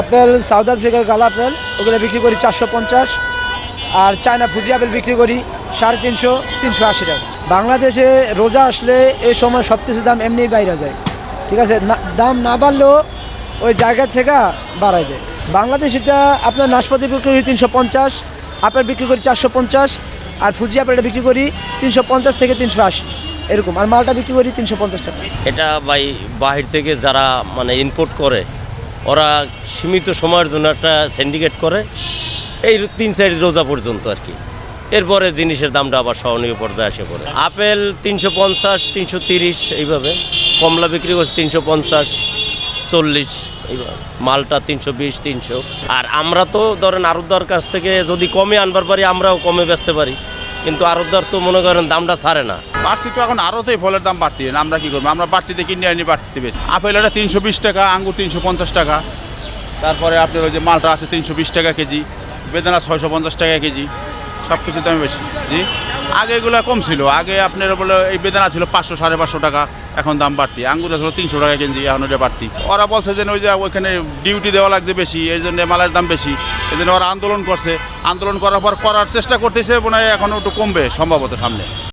Apple, south আফ্রিকার গালা apple, ওগুলো বিক্রি করি চারশো পঞ্চাশ। আর চায়না ফুজি আপেল বিক্রি করি সাড়ে তিনশো তিনশো আশি টাকা। বাংলাদেশে রোজা আসলে এই সময় সব কিছুর দাম এমনিই বাইরে যায়। ঠিক আছে? দাম না বাড়লেও ওই জায়গার থেকে বাড়ায় দেয়। বাংলাদেশিটা আপনার নাশপাতি বিক্রি করি তিনশো পঞ্চাশ, আপেল বিক্রি করি চারশো পঞ্চাশ, আর ফুজি আপেলটা বিক্রি করি তিনশো পঞ্চাশ থেকে তিনশো আশি। এরকম। আর মালটা বিক্রি করি তিনশো পঞ্চাশ টাকা। এটা বাই বাহির থেকে যারা মানে ইনপোর্ট করে ওরা সীমিত সময়ের জন্য একটা সিন্ডিকেট করে। এই তিন চার রোজা পর্যন্ত আর কি। এরপরে জিনিসের দামটা আবার সহনীয় পর্যায়ে আসে পড়ে। আপেল তিনশো পঞ্চাশ, তিনশো তিরিশ এইভাবে। কমলা বিক্রি করছে তিনশো পঞ্চাশ, চল্লিশ মালটা তিনশো বিশ, তিনশো। আর আমরা তো ধরেন আরবদার কাছ থেকে যদি কমে আনবার পারি, আমরাও কমে বেচতে পারি। কিন্তু আরবদার তো মনে করেন দামটা ছাড়ে না। বাড়তি তো এখন আরোতেই ফলের দাম বাড়তি, আমরা কি করব? আমরা বাড়তিতে কিনে আনি, বাড়তিতে বেশি আপেল এটা তিনশো বিশ টাকা, আঙ্গুর তিনশো পঞ্চাশ টাকা। তারপরে আপনার ওই যে মালটা আছে তিনশো বিশ টাকা কেজি, বেদানা ছয়শো পঞ্চাশ টাকা কেজি। সব কিছু দামে বেশি। জি? আগে এগুলো কম ছিল। আগে আপনার বলে এই বেদনা ছিল পাঁচশো, সাড়ে পাঁচশো টাকা, এখন দাম বাড়তি। আঙ্গুর ছিল তিনশো টাকা কেজি, এখন ওটা বাড়তি। ওরা বলছে যে, ওই যে ওইখানে ডিউটি দেওয়া লাগছে বেশি, এই জন্য মালের দাম বেশি। এই জন্য ওরা আন্দোলন করছে। আন্দোলন করার পর করার চেষ্টা করতেছে, মনে হয় এখন একটু কমবে, সম্ভবত সামনে।